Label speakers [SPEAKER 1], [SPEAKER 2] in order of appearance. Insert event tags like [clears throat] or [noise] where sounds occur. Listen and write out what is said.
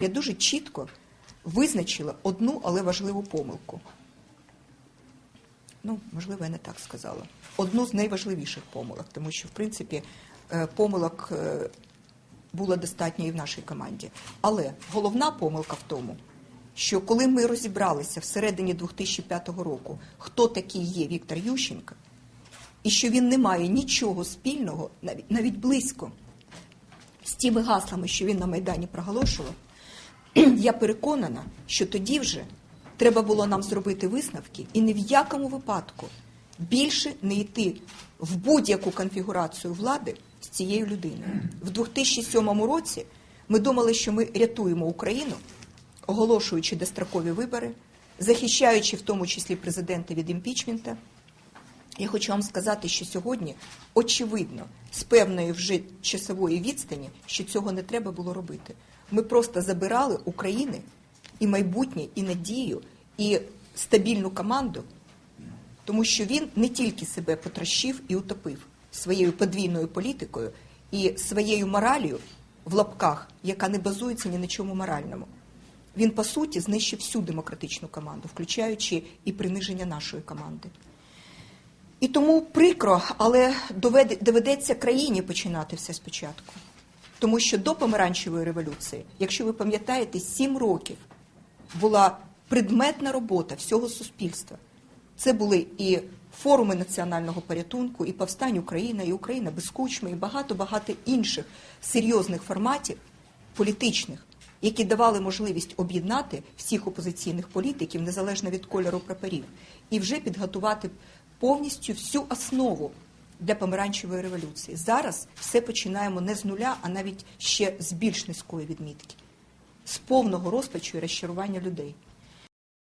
[SPEAKER 1] Я дуже чітко визначила одну, але важливу помилку. Ну, можливо, я не так сказала. Одну з найважливіших помилок, тому що, в принципі, е, помилок е, було достатньо і в нашій команді. Але головна помилка в тому, що коли ми розібралися всередині 2005 року, хто такий є Віктор Ющенко, і що він не має нічого спільного, навіть, близько, з тими гаслами, що він на Майдані проголошував, [clears throat] я переконана, що тоді вже треба було нам зробити висновки і ні в якому випадку більше не йти в будь-яку конфігурацію влади з цією людиною. В 2007 році ми думали, що ми рятуємо Україну, оголошуючи дострокові вибори, захищаючи в тому числі президента від імпічмента. Я хочу вам сказати, що сьогодні очевидно, з певної вже часової відстані, що цього не треба було робити. Ми просто забирали України і майбутнє, і надію, і стабільну команду, тому що він не тільки себе потрощив і утопив своєю подвійною політикою і своєю моралью в лапках, яка не базується ні на чому моральному. Він по суті знищив всю демократичну команду, включаючи і приниження нашої команди. І тому прикро, але доведе- доведеться країні починати все спочатку. Тому що до помаранчевої революції, якщо ви пам'ятаєте, сім років була предметна робота всього суспільства. Це були і форуми національного порятунку, і повстань Україна, і Україна без кучми, і багато-багато інших серйозних форматів політичних, які давали можливість об'єднати всіх опозиційних політиків незалежно від кольору прапорів, і вже підготувати повністю всю основу для помаранчевої революції. Зараз все починаємо не з нуля, а навіть ще з більш низької відмітки, з повного розпачу і розчарування людей.